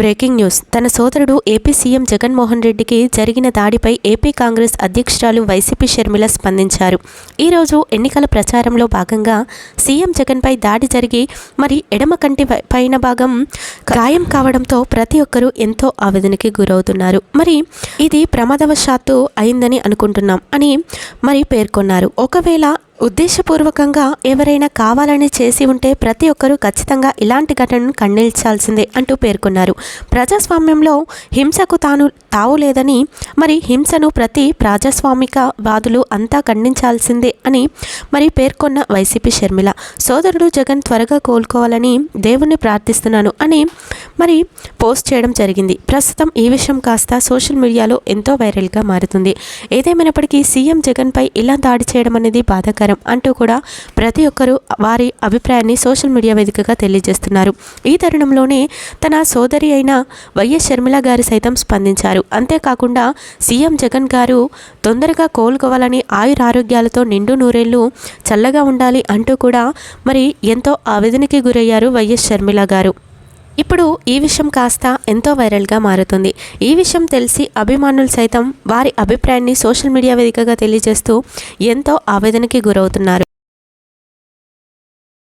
Breaking news. తన సోదరుడు AP CM Jaganmohan రెడ్డికి జరిగిన దాడిపై ఏపీ కాంగ్రెస్ అధ్యక్షురాలు వైసీపీ షర్మిల స్పందించారు. ఈరోజు ఎన్నికల ప్రచారంలో భాగంగా సీఎం జగన్పై దాడి జరిగి మరి ఎడమ కంటి పైన భాగం గాయం కావడంతో ప్రతి ఒక్కరూ ఎంతో ఆవేదనకి గురవుతున్నారు. మరి ఇది ప్రమాదవశాత్తు అయిందని అనుకుంటున్నాం అని మరి పేర్కొన్నారు. ఒకవేళ ఉద్దేశపూర్వకంగా ఎవరైనా కావాలని చేసి ఉంటే ప్రతి ఒక్కరూ ఖచ్చితంగా ఇలాంటి ఘటనను ఖండించాల్సిందే అంటూ పేర్కొన్నారు. ప్రజాస్వామ్యంలో హింసకు తాను తావు లేదని మరి హింసను ప్రతి ప్రజాస్వామిక వాదులు అంతా ఖండించాల్సిందే అని మరి పేర్కొన్న వైసీపీ షర్మిల. సోదరుడు జగన్ త్వరగా కోలుకోవాలని దేవుణ్ణి ప్రార్థిస్తున్నాను అని మరి పోస్ట్ చేయడం జరిగింది. ప్రస్తుతం ఈ విషయం కాస్త సోషల్ మీడియాలో ఎంతో వైరల్గా మారుతుంది. ఏదేమైనప్పటికీ సీఎం జగన్పై ఇలా దాడి చేయడం అనేది బాధాకరం అంటూ కూడా ప్రతి ఒక్కరూ వారి అభిప్రాయాన్ని సోషల్ మీడియా వేదికగా తెలియజేస్తున్నారు. ఈ తరుణంలోనే తన సోదరి అయిన వైఎస్ షర్మిల గారు సైతం స్పందించారు. అంతేకాకుండా సీఎం జగన్ గారు తొందరగా కోలుకోవాలని ఆయుర ఆరోగ్యాలతో నిండు నూరేళ్ళు చల్లగా ఉండాలి అంటూ కూడా మరి ఎంతో ఆవేదనకి గురయ్యారు వైఎస్ షర్మిల గారు. ఇప్పుడు ఈ విషయం కాస్త ఎంతో వైరల్గా మారుతుంది. ఈ విషయం తెలిసి అభిమానులు సైతం వారి అభిప్రాయాన్ని సోషల్ మీడియా వేదికగా తెలియజేస్తూ ఎంతో ఆవేదనకి గురవుతున్నారు.